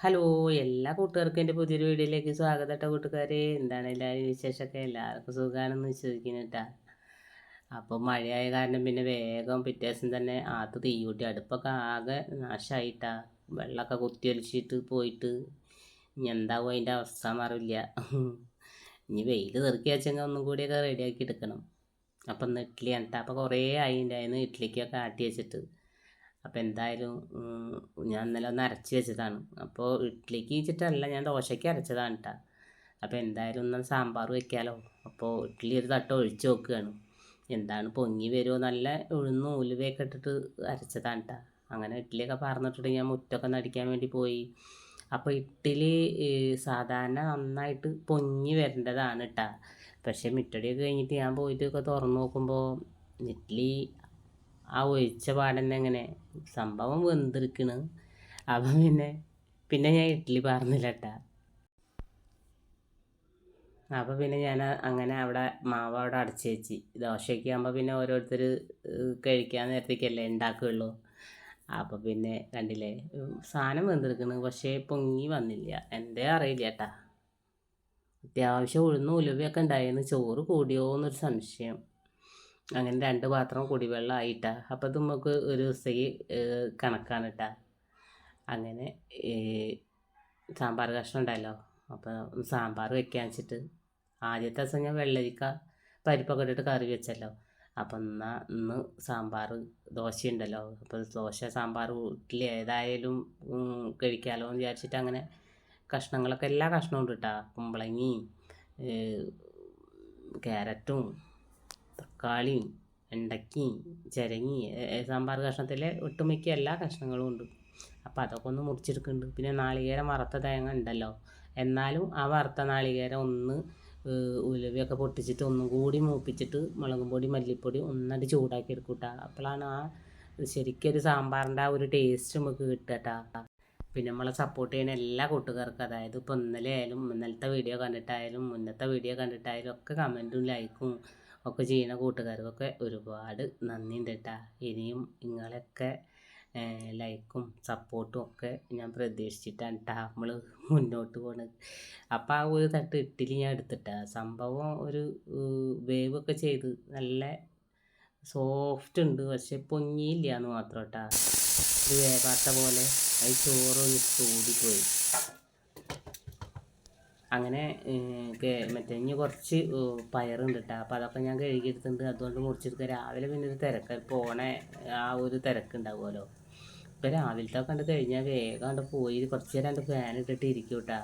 Hello എല്ലാ കൂട്ടുകാർക്കും എന്റെ പുതിയൊരു വീഡിയോയിലേക്ക് സ്വാഗതം കേട്ടോ കൂട്ടുകാരെ. എന്താണ് എല്ലാവരും വിശേഷമൊക്കെ? എല്ലാവർക്കും സുഖമാണെന്ന് വിശ്വസിക്കുന്നു കേട്ടാ. അപ്പോൾ മഴയായ കാരണം പിന്നെ വേഗം പിറ്റേ ദിവസം തന്നെ ആത്ത് തീ കൂട്ടി. അടുപ്പൊക്കെ ആകെ നാശമായിട്ടാ വെള്ളമൊക്കെ കുത്തിയൊലിച്ചിട്ട് പോയിട്ട് ഇനി എന്താവും അതിന്റെ അവസ്ഥ മാറില്ല ഇനി വെയിൽ തെറുക്കി വെച്ചെങ്കിൽ ഒന്നും കൂടിയൊക്കെ റെഡിയാക്കി എടുക്കണം. അപ്പം ഇഡ്ഡലി കേട്ടോ. അപ്പോൾ കുറേ ആയി ഉണ്ടായിരുന്നു. ഇഡ്ഡലിക്കൊക്കെ ആട്ടി വെച്ചിട്ട്. അപ്പോൾ എന്തായാലും ഞാൻ ഇന്നലെ ഒന്ന് അരച്ച് വെച്ചതാണ്. അപ്പോൾ ഇഡ്ഡലിക്ക് വെച്ചിട്ടല്ല ഞാൻ ദോശയ്ക്ക് അരച്ചതാണ് കേട്ടോ അപ്പോൾ എന്തായാലും ഒന്ന് സാമ്പാർ വെക്കാലോ. അപ്പോൾ ഇഡ്ഡലി ഒരു തട്ട് ഒഴിച്ച് നോക്കുകയാണ് എന്താണ് പൊങ്ങി വരുമോ നല്ല ഉഴുന്ന് ഉലുവയൊക്കെ ഇട്ടിട്ട് അരച്ചതാണ് കേട്ടോ അങ്ങനെ ഇഡ്ഡലിയൊക്കെ പറഞ്ഞിട്ടിട്ട് ഞാൻ മുറ്റൊക്കെ നടിക്കാൻ വേണ്ടി പോയി. അപ്പോൾ ഇഡ്ഡലി സാധാരണ നന്നായിട്ട് പൊങ്ങി വരേണ്ടതാണ് കേട്ടോ പക്ഷേ മിറ്റടിയൊക്കെ കഴിഞ്ഞിട്ട് ഞാൻ പോയിട്ടൊക്കെ തുറന്നു നോക്കുമ്പോൾ ഇഡ്ഡലി ആ ഒഴിച്ച പാടന്നെ അങ്ങനെ സംഭവം വെന്തിരിക്കണ്. അപ്പം പിന്നെ പിന്നെ ഞാൻ ഇഡ്ഡലി പറഞ്ഞില്ല കേട്ടാ അപ്പോൾ പിന്നെ ഞാൻ അങ്ങനെ അവിടെ മാവ് അവിടെ അടച്ച് വെച്ച്. ദോശയ്ക്ക് ആകുമ്പോൾ പിന്നെ ഓരോരുത്തർ കഴിക്കാൻ നേരത്തേക്കല്ലേ ഉണ്ടാക്കുകയുള്ളൂ അപ്പോൾ പിന്നെ കണ്ടില്ലേ സാധനം വെന്തിരിക്കണ് പക്ഷേ പൊങ്ങി വന്നില്ല. എന്തേ അറിയില്ല കേട്ടാ അത്യാവശ്യം ഉഴുന്ന് ഉലുവയൊക്കെ ഉണ്ടായിരുന്നു ചോറ് കൂടിയോ എന്നൊരു സംശയം. അങ്ങനെ രണ്ട് പാത്രം കുടിവെള്ളം ആയിട്ടാ. അപ്പോൾ ഇത് നമുക്ക് ഒരു ദിവസത്തേക്ക് കണക്കാണ് അങ്ങനെ സാമ്പാർ കഷ്ണം ഉണ്ടല്ലോ. അപ്പോൾ സാമ്പാർ വെക്കാൻ വെച്ചിട്ട് ആദ്യത്തെ ദിവസം ഞാൻ വെള്ളരിക്ക പരിപ്പൊക്കെ ഇട്ടിട്ട് കറി വെച്ചല്ലോ. അപ്പം എന്നാൽ ഇന്ന് സാമ്പാർ ദോശ ഉണ്ടല്ലോ അപ്പോൾ ദോശ സാമ്പാർ വീട്ടിൽ ഏതായാലും കഴിക്കാമല്ലോ എന്ന് വിചാരിച്ചിട്ട് അങ്ങനെ കഷ്ണങ്ങളൊക്കെ എല്ലാ കഷ്ണവും ഉണ്ട് കേട്ടോ കുമ്പളങ്ങിയും ക്യാരറ്റും തക്കാളിയും വെണ്ടയ്ക്കയും ചിരങ്ങി സാമ്പാർ കഷ്ണത്തിലെ ഒട്ടുമിക്ക എല്ലാ കഷ്ണങ്ങളും ഉണ്ട്. അപ്പോൾ അതൊക്കെ ഒന്ന് മുറിച്ചെടുക്കുന്നുണ്ട്. പിന്നെ നാളികേരം വറുത്ത തേങ്ങ ഉണ്ടല്ലോ. എന്നാലും ആ വറുത്ത നാളികേരം ഒന്ന് ഉലുവയൊക്കെ പൊട്ടിച്ചിട്ട് ഒന്നും കൂടി മൂപ്പിച്ചിട്ട് മുളകും പൊടി മല്ലിപ്പൊടി ഒന്നടി ചൂടാക്കി എടുക്കൂട്ട അപ്പോഴാണ് ആ ശരിക്കൊരു സാമ്പാറിന്റെ ആ ഒരു ടേസ്റ്റ് നമുക്ക് കിട്ടുക പിന്നെ നമ്മളെ സപ്പോർട്ട് ചെയ്യുന്ന എല്ലാ കൂട്ടുകാർക്കും അതായത് ഇപ്പോൾ ഇന്നലെ ആയാലും ഇന്നലത്തെ വീഡിയോ കണ്ടിട്ടായാലും മുന്നത്തെ വീഡിയോ കണ്ടിട്ടായാലും ഒക്കെ കമന്റും ലൈക്കും ഒക്കെ ചെയ്യുന്ന കൂട്ടുകാർക്കൊക്കെ ഒരുപാട് നന്ദിയുണ്ട് കേട്ടോ ഇനിയും നിങ്ങളൊക്കെ ലൈക്കും സപ്പോർട്ടും ഒക്കെ ഞാൻ പ്രതീക്ഷിച്ചിട്ടാണ് കേട്ടോ നമ്മൾ മുന്നോട്ട് പോകുന്നത് അപ്പം ആ ഒരു തട്ട് ഇട്ടിൽ ഞാൻ എടുത്തിട്ടാ. സംഭവം ഒരു വേവ് ഒക്കെ ചെയ്ത് നല്ല സോഫ്റ്റ് ഉണ്ട്. പക്ഷെ പൊങ്ങിയില്ല എന്ന് മാത്രം കേട്ടോ ഒരു വേവാത്ത പോലെ അത് ചോറൊന്ന് ചൂടിപ്പോയി അങ്ങനെ മറ്റേ ഇനി കുറച്ച് പയറുണ്ട് കേട്ടോ അപ്പോൾ അതൊക്കെ ഞാൻ കഴുകിയെടുത്തിട്ടുണ്ട്. അതുകൊണ്ട് മുറിച്ചെടുക്കുക രാവിലെ പിന്നെ ഒരു തിരക്ക്. പോണ ആ ഒരു തിരക്കുണ്ടാവുമല്ലോ. ഇപ്പോൾ രാവിലത്തെ കണ്ട് കഴിഞ്ഞാൽ വേഗം കണ്ട് പോയി. കുറച്ച് നേരം എന്റെ ഫാൻ ഇട്ടിട്ട് ഇരിക്കും കേട്ടോ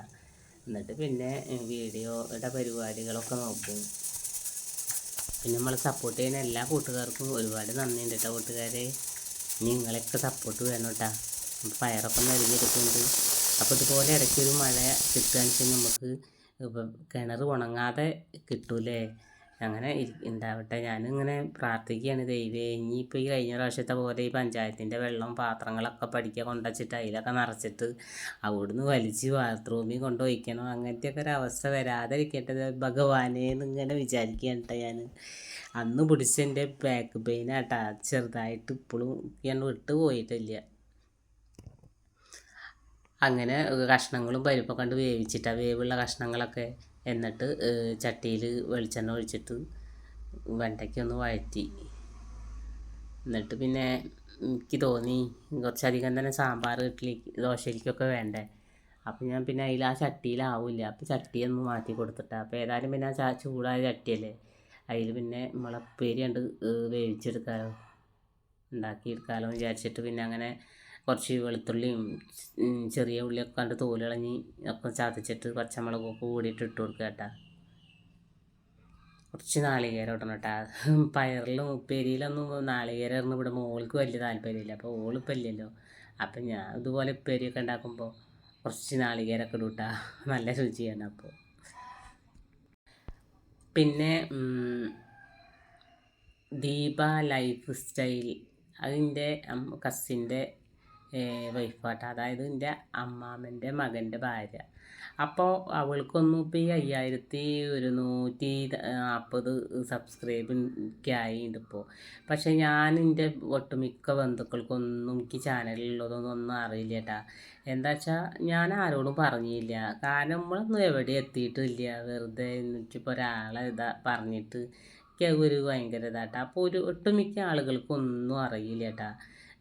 എന്നിട്ട് പിന്നെ വീഡിയോയുടെ പരിപാടികളൊക്കെ നോക്കും. പിന്നെ നമ്മളെ സപ്പോർട്ട് ചെയ്യുന്ന എല്ലാ കൂട്ടുകാർക്കും ഒരുപാട് നന്ദിയുണ്ട് കേട്ടോ കൂട്ടുകാരെ. നിങ്ങളൊക്കെ സപ്പോർട്ട് വേണം കേട്ടോ പയറൊക്കെ നൽകിയെടുക്കുന്നുണ്ട് അപ്പോൾ ഇതുപോലെ ഇടയ്ക്കൊരു മഴ കിട്ടുകയെന്ന് വെച്ചാൽ നമുക്ക് കിണർ ഉണങ്ങാതെ കിട്ടൂലേ. അങ്ങനെ ഉണ്ടാവട്ടെ ഞാനിങ്ങനെ പ്രാർത്ഥിക്കുകയാണ് ദൈവേ ഇനിയിപ്പോൾ ഈ കഴിഞ്ഞ പ്രാവശ്യത്തെ പോലെ ഈ പഞ്ചായത്തിന്റെ വെള്ളം പാത്രങ്ങളൊക്കെ പഠിക്കുക കൊണ്ടുവച്ചിട്ട് അതിലൊക്കെ നിറച്ചിട്ട് അവിടുന്ന് വലിച്ച് ബാത്റൂമിൽ കൊണ്ടുപോയിക്കണം അങ്ങനത്തെയൊക്കെ ഒരു അവസ്ഥ വരാതിരിക്കട്ടെ. ഭഗവാനെ എന്നിങ്ങനെ വിചാരിക്കുകയാണ് ഞാൻ അന്ന് പിടിച്ചെന്റെ ബാക്ക് പെയിനാട്ടാ ചെറുതായിട്ട് ഇപ്പോഴും ഞാൻ വിട്ടു പോയിട്ടില്ല അങ്ങനെ കഷ്ണങ്ങളും പരിപ്പൊക്കെ കണ്ട് വേവിച്ചിട്ട് വേവുള്ള കഷ്ണങ്ങളൊക്കെ എന്നിട്ട് ചട്ടിയിൽ വെളിച്ചെണ്ണ ഒഴിച്ചിട്ട് വെണ്ടയ്ക്ക ഒന്ന് വഴറ്റി. എന്നിട്ട് പിന്നെ എനിക്ക് തോന്നി കുറച്ചധികം തന്നെ സാമ്പാർ ഇഡ്ഡലി ദോശയ്ക്കൊക്കെ വേണ്ടേ. അപ്പം ഞാൻ പിന്നെ അതിൽ ആ ചട്ടിയിലാവില്ല. അപ്പോൾ ചട്ടിയൊന്ന് മാറ്റി കൊടുത്തിട്ടാ. അപ്പോൾ ഏതായാലും പിന്നെ ആ ചൂടായ ചട്ടിയല്ലേ അതിൽ പിന്നെ മുളപ്പേരി കണ്ട് വേവിച്ചെടുക്കാമല്ലോ ഉണ്ടാക്കിയെടുക്കാമല്ലോ വിചാരിച്ചിട്ട് പിന്നെ അങ്ങനെ കുറച്ച് വെളുത്തുള്ളിയും ചെറിയ ഉള്ളിയൊക്കെ കണ്ട് തോലിളഞ്ഞ് ഒക്കെ ചതച്ചിട്ട് പച്ചമുളകൊക്കെ കൂടിയിട്ട് ഇട്ട് കൊടുക്കുക കേട്ടോ. കുറച്ച് നാളികേരം ഇടണം കേട്ടോ. പയറിലും ഉപ്പേരിയിലൊന്നും നാളികേരം ഇടുന്ന ഇവിടെ മോൾക്ക് വലിയ താല്പര്യമില്ല. അപ്പോൾ ഓളിപ്പോൾ ഇല്ലല്ലോ. അപ്പം ഞാൻ ഇതുപോലെ ഉപ്പേരിയൊക്കെ ഉണ്ടാക്കുമ്പോൾ കുറച്ച് നാളികേരമൊക്കെ ഇടും കേട്ടോ. നല്ല രുചിയാണ് അപ്പോൾ പിന്നെ ദീപ ലൈഫ് സ്റ്റൈൽ. അതിന്റെ കസിന്റെ വൈഫാട്ട അതായത് എന്റെ അമ്മാമ്മന്റെ മകന്റെ ഭാര്യ. അപ്പോൾ അവൾക്കൊന്നും ഇപ്പോൾ ഈ അയ്യായിരത്തി ഒരുന്നൂറ്റി നാൽപ്പത് സബ്സ്ക്രൈബ് ആയിട്ടുണ്ട് ഇപ്പോൾ പക്ഷെ ഞാൻ എന്റെ ഒട്ടുമിക്ക ബന്ധുക്കൾക്കൊന്നും എനിക്ക് ചാനലിലുള്ളതൊന്നും ഒന്നും അറിയില്ല കേട്ടാ എന്താ വെച്ചാൽ ഞാൻ ആരോടും പറഞ്ഞില്ല. കാരണം നമ്മളൊന്നും എവിടെ എത്തിയിട്ടില്ല. വെറുതെ എന്നിട്ടിപ്പോൾ ഒരാളെ ഇതാ പറഞ്ഞിട്ട് എനിക്ക് ഒരു ഭയങ്കര ഇതാട്ടാ അപ്പോൾ ഒരു ഒട്ടുമിക്ക ആളുകൾക്കൊന്നും അറിയില്ല കേട്ടാ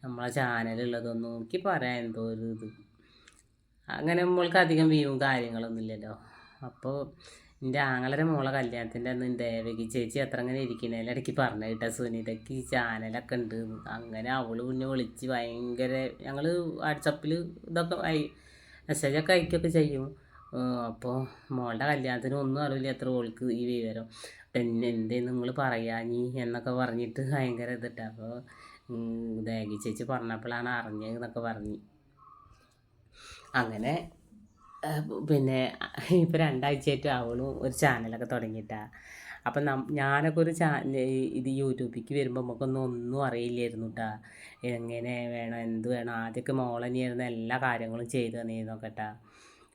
നമ്മളെ ചാനലുള്ളതൊന്നും നോക്കി പറയാൻ എന്തോ ഒരു ഇത്. അങ്ങനെ നമ്മൾക്ക് അധികം വ്യൂവും കാര്യങ്ങളൊന്നും ഇല്ലല്ലോ. അപ്പോൾ എന്റെ ആങ്ങളുടെ മോളെ കല്യാണത്തിന്റെ അന്ന് ദേവകി ചേച്ചി അത്ര അങ്ങനെ ഇരിക്കുന്നതിൽ ഇടയ്ക്ക് പറഞ്ഞു കേട്ടോ സുനിതയ്ക്ക് ഈ ചാനലൊക്കെ ഉണ്ട് അങ്ങനെ അവൾ പിന്നെ വിളിച്ച് ഭയങ്കര ഞങ്ങൾ വാട്സപ്പിൽ ഇതൊക്കെ മെസ്സേജൊക്കെ അയക്കുകയൊക്കെ ചെയ്യും. അപ്പോൾ മോളുടെ കല്യാണത്തിന് ഒന്നും അറിയില്ല എത്ര ഓൾക്ക് ഈ വിവരം. പിന്നെ എന്തേ നിങ്ങൾ പറയാ നീ എന്നൊക്കെ പറഞ്ഞിട്ട് ഭയങ്കര ഇതിട്ട അപ്പോൾ ദേഗി ചേച്ചി പറഞ്ഞപ്പോഴാണ് അറിഞ്ഞതെന്നൊക്കെ പറഞ്ഞു. അങ്ങനെ പിന്നെ ഇപ്പോൾ രണ്ടാഴ്ചയായിട്ട് അവളും ഒരു ചാനലൊക്കെ തുടങ്ങിയിട്ടാണ് അപ്പം ഞാനൊക്കെ ഒരു ചാ ഇത് യൂട്യൂബിലേക്ക് വരുമ്പോൾ നമുക്കൊന്നും ഒന്നും അറിയില്ലായിരുന്നു കേട്ടാ എങ്ങനെ വേണം എന്ത് വേണം ആദ്യമൊക്കെ മോളനെയായിരുന്നു എല്ലാ കാര്യങ്ങളും ചെയ്തു തന്നിരുന്നൊക്കെ കേട്ടോ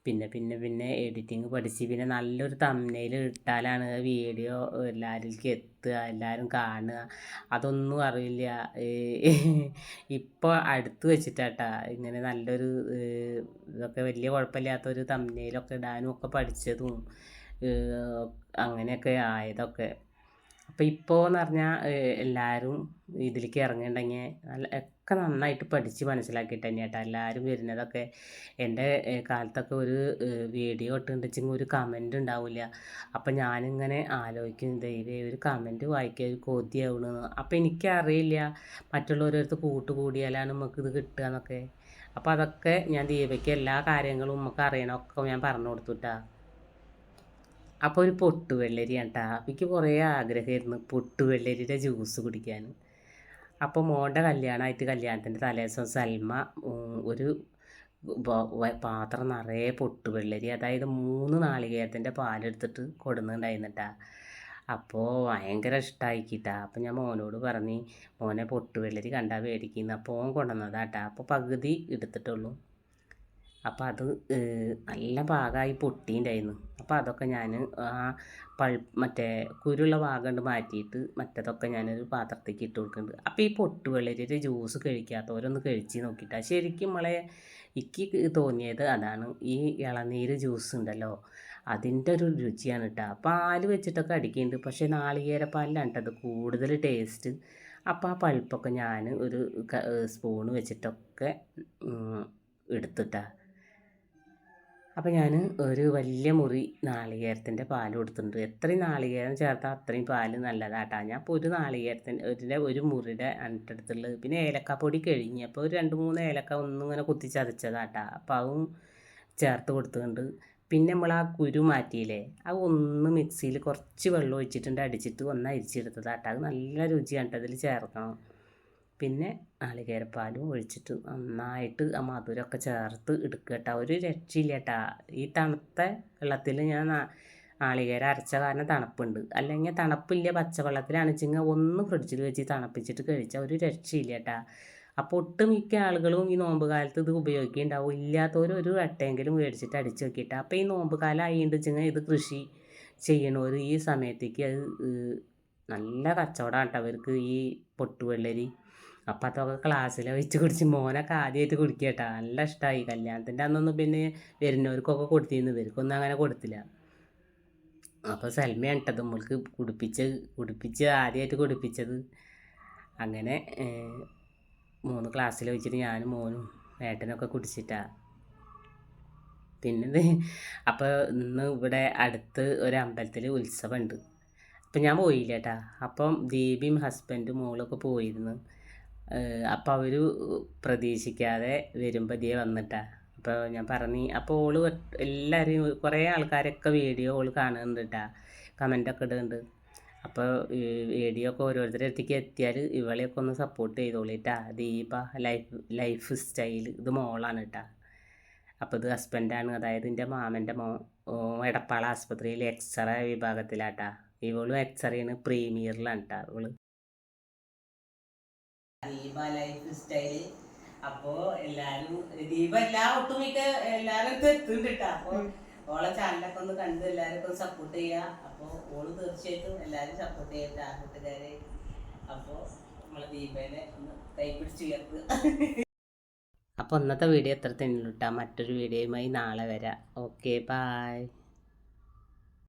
പിന്നെ പിന്നെ പിന്നെ എഡിറ്റിങ് പഠിച്ച് പിന്നെ നല്ലൊരു തമ്മനയിൽ ഇട്ടാലാണ് വീഡിയോ എല്ലാവരിലേക്ക് എത്തുക എല്ലാവരും കാണുക. അതൊന്നും അറിയില്ല. ഇപ്പോൾ അടുത്ത് വെച്ചിട്ടാട്ടാ ഇങ്ങനെ നല്ലൊരു ഇതൊക്കെ വലിയ കുഴപ്പമില്ലാത്തൊരു തമ്മനയിലൊക്കെ ഇടാനും ഒക്കെ പഠിച്ചതും അങ്ങനെയൊക്കെ ആയതൊക്കെ. അപ്പോൾ ഇപ്പോൾ എന്ന് പറഞ്ഞാൽ എല്ലാവരും ഇതിലേക്ക് ഇറങ്ങിയിട്ടുണ്ടെങ്കിൽ നല്ല ഒക്കെ നന്നായിട്ട് പഠിച്ച് മനസ്സിലാക്കിയിട്ട് തന്നെയാട്ടോ. എല്ലാവരും വരുന്നതൊക്കെ എന്റെ കാലത്തൊക്കെ ഒരു വീഡിയോ ഇട്ടുണ്ടെച്ചെങ്കിൽ ഒരു കമന്റ് ഉണ്ടാവില്ല. അപ്പം ഞാനിങ്ങനെ ആലോചിക്കും ദൈവേ ഒരു കമന്റ് വായിക്കുക ഒരു കൊതിയാവണമെന്ന് അപ്പം എനിക്കറിയില്ല മറ്റുള്ളവരടുത്ത് കൂട്ടുകൂടിയാലാണ് ഇത് കിട്ടുക എന്നൊക്കെ. അപ്പോൾ അതൊക്കെ ഞാൻ ദീപയ്ക്ക് എല്ലാ കാര്യങ്ങളും നമുക്ക് അറിയണമൊക്കെ ഞാൻ പറഞ്ഞു കൊടുത്തുട്ടാ. അപ്പോൾ ഒരു പൊട്ടുവെള്ളരിയാണ് കേട്ടോ എനിക്ക് കുറേ ആഗ്രഹമായിരുന്നു പൊട്ടുവെള്ളരിയുടെ ജ്യൂസ് കുടിക്കാൻ. അപ്പോൾ മോളുടെ കല്യാണമായിട്ട് കല്യാണത്തിന്റെ തലേദിവസം സൽമ ഒരു പാത്രം നിറയെ പൊട്ടുവെള്ളരി അതായത് മൂന്ന് നാളികേരത്തിന്റെ പാലെടുത്തിട്ട് കൊടുന്നുണ്ടായിരുന്നിട്ടാ. അപ്പോൾ ഭയങ്കര ഇഷ്ടമായിക്കിട്ടാ അപ്പോൾ ഞാൻ മോനോട് പറഞ്ഞ് മോനെ പൊട്ടുവെള്ളരി കണ്ടാൽ മേടിക്കുന്നു അപ്പോൾ ഓൻ കൊണ്ടുവന്നതാട്ടാ അപ്പോൾ പകുതി എടുത്തിട്ടുള്ളൂ. അപ്പോൾ അത് നല്ല പാകമായി പൊട്ടിയിട്ടുണ്ടായിരുന്നു അപ്പം അതൊക്കെ ഞാൻ ആ പൾ മറ്റേ കുരുള്ള ഭാഗം കൊണ്ട് മാറ്റിയിട്ട് മറ്റേതൊക്കെ ഞാനൊരു പാത്രത്തേക്ക് ഇട്ട് കൊടുക്കുന്നുണ്ട് അപ്പോൾ ഈ പൊട്ട് വെള്ളരിയുടെ ജ്യൂസ് കഴിക്കാത്തവരൊന്ന് കഴിച്ച് നോക്കിയിട്ടാണ് ശരിക്കും നമ്മളെ എനിക്ക് തോന്നിയത് അതാണ് ഈ ഇളനീര് ജ്യൂസ് ഉണ്ടല്ലോ അതിന്റെ ഒരു രുചിയാണ് കേട്ടോ പാൽ വെച്ചിട്ടൊക്കെ അടിക്കുന്നുണ്ട് പക്ഷേ നാളികേര പാലിലാണ് കേട്ടോ അത് കൂടുതൽ ടേസ്റ്റ്. അപ്പോൾ ആ പൾപ്പൊക്കെ ഞാൻ ഒരു സ്പൂണ് വെച്ചിട്ടൊക്കെ എടുത്തിട്ടാണ് അപ്പോൾ ഞാൻ ഒരു വലിയ മുറി നാളികേരത്തിന്റെ പാൽ കൊടുത്തിട്ടുണ്ട്. എത്രയും നാളികേരം ചേർത്താൽ അത്രയും പാൽ നല്ലതാട്ടാ. ഞാൻ അപ്പോൾ ഒരു നാളികേരത്തിന്റെ ഒരു ഒരു മുറിയുടെ അനിട്ടടുത്തുള്ളത് പിന്നെ ഏലക്കാപ്പൊടി കഴിഞ്ഞ് അപ്പോൾ ഒരു രണ്ട് മൂന്ന് ഏലക്ക ഒന്നും ഇങ്ങനെ കുത്തിച്ചതച്ചതാട്ടാ അപ്പോൾ അതും ചേർത്ത് കൊടുത്തിട്ടുണ്ട്. പിന്നെ നമ്മൾ ആ കുരു മാറ്റിയില്ലേ അത് ഒന്ന് മിക്സിയിൽ കുറച്ച് വെള്ളം ഒഴിച്ചിട്ടുണ്ട്. അടിച്ചിട്ട് ഒന്ന് അരിച്ചെടുത്തതാട്ടാ. അത് നല്ല രുചിയാണ് അതിൽ ചേർക്കണം. പിന്നെ നാളികേരപ്പാലും ഒഴിച്ചിട്ട് നന്നായിട്ട് ആ മധുരമൊക്കെ ചേർത്ത് എടുക്കുക കേട്ടോ. ഒരു രക്ഷയില്ല കേട്ടോ. ഈ തണുത്ത വെള്ളത്തിൽ ഞാൻ നാളികേരം അരച്ച കാരണം തണുപ്പുണ്ട്. അല്ലെങ്കിൽ തണുപ്പില്ല പച്ചവെള്ളത്തിലാണെച്ചെങ്കിൽ ഒന്ന് ഫ്രിഡ്ജിൽ വെച്ച് തണുപ്പിച്ചിട്ട് കഴിച്ചാൽ ഒരു രക്ഷയില്ല കേട്ടോ. അപ്പോൾ ഒട്ടുമിക്ക ആളുകളും ഈ നോമ്പ് കാലത്ത് ഇത് ഉപയോഗിക്കുന്നുണ്ടാവും. ഇല്ലാത്തവർ ഒരു വട്ടയെങ്കിലും മേടിച്ചിട്ട് അടിച്ചു നോക്കിയിട്ട് അപ്പോൾ ഈ നോമ്പ് കാലം ആയിണ്ട് വെച്ചെങ്കിൽ ഇത് കൃഷി ചെയ്യണവർ ഈ സമയത്തേക്ക് അത് നല്ല കച്ചവടമാണ് കേട്ടോ അവർക്ക് ഈ പൊട്ടുവെള്ളരി അപ്പം അതൊക്കെ ക്ലാസ്സിൽ വെച്ച് കുടിച്ച് മോനൊക്കെ ആദ്യമായിട്ട് കുടിക്കുക കേട്ടോ നല്ല ഇഷ്ടമായി കല്യാണത്തിന്റെ അന്നൊന്നും പിന്നെ വരുന്നവർക്കൊക്കെ കൊടുത്തിരുന്നു. ഇവർക്കൊന്നും അങ്ങനെ കൊടുത്തില്ല. അപ്പോൾ സൽമയാണ് കേട്ടത് നമ്മൾക്ക് കുടിപ്പിച്ച് കുടിപ്പിച്ച് ആദ്യമായിട്ട് കുടിപ്പിച്ചത്. അങ്ങനെ മൂന്ന് ക്ലാസ്സിൽ വെച്ചിട്ട് ഞാനും മോനും ഏട്ടനൊക്കെ കുടിച്ചിട്ടാണ് പിന്നെ അപ്പോൾ ഇന്ന് ഇവിടെ അടുത്ത് ഒരു അമ്പലത്തിൽ ഉത്സവമുണ്ട് അപ്പം ഞാൻ പോയില്ല കേട്ടാ അപ്പം ദീപിയും ഹസ്ബൻഡും മോളൊക്കെ പോയിരുന്നു. അപ്പോൾ അവർ പ്രതീക്ഷിക്കാതെ വരുമ്പോൾ ഇതേ വന്നിട്ടാണ് അപ്പോൾ ഞാൻ പറഞ്ഞു അപ്പോൾ ഓൾ എല്ലാവരും കുറേ ആൾക്കാരൊക്കെ വീഡിയോ ഓൾ കാണുന്നുണ്ട് കമന്റൊക്കെ ഇടുന്നുണ്ട്. അപ്പോൾ വീഡിയോ ഒക്കെ ഓരോരുത്തരുടെ അടുത്തേക്ക് എത്തിയാൽ ഇവളെയൊക്കെ ഒന്ന് സപ്പോർട്ട് ചെയ്തോളിട്ടാ. ദീപ ലൈഫ് ലൈഫ് സ്റ്റൈൽ ഇത് മോളാണ് കേട്ടാ അപ്പോൾ ഇത് ഹസ്ബൻഡാണ് അതായത് എന്റെ മാമന്റെ മോ എടപ്പാള ആസ്പത്രിയിൽ എക്സ്റേ വിഭാഗത്തിലാട്ടാ. ഇവളും എക്സ്റേയാണ് പ്രീമിയറിലാണ് കേട്ടാ ഇവൾ. ദീപ ലൈഫ് സ്റ്റൈൽ അപ്പോ എല്ലാരും ദീപ എല്ലാ ഒട്ടുമിക്ക എല്ലാരും എത്തുന്നുണ്ട് അപ്പൊ ഓളെ ചാനലൊക്കെ ഒന്ന് കണ്ട് എല്ലാരും ഒന്ന് സപ്പോർട്ട് ചെയ്യുക അപ്പൊ ഓൾ തീർച്ചയായിട്ടും എല്ലാരും സപ്പോർട്ട് ചെയ്യട്ടെ ആ കൂട്ടുകാരെ. അപ്പോ നമ്മളെ ദീപേനെ ഒന്ന് കൈപിടിച്ച് ഉയർത്തുക അപ്പൊ ഇന്നത്തെ വീഡിയോ എത്ര തന്നെയുള്ളൂ കേട്ടോ മറ്റൊരു വീഡിയോയുമായി നാളെ വരാം. Okay bye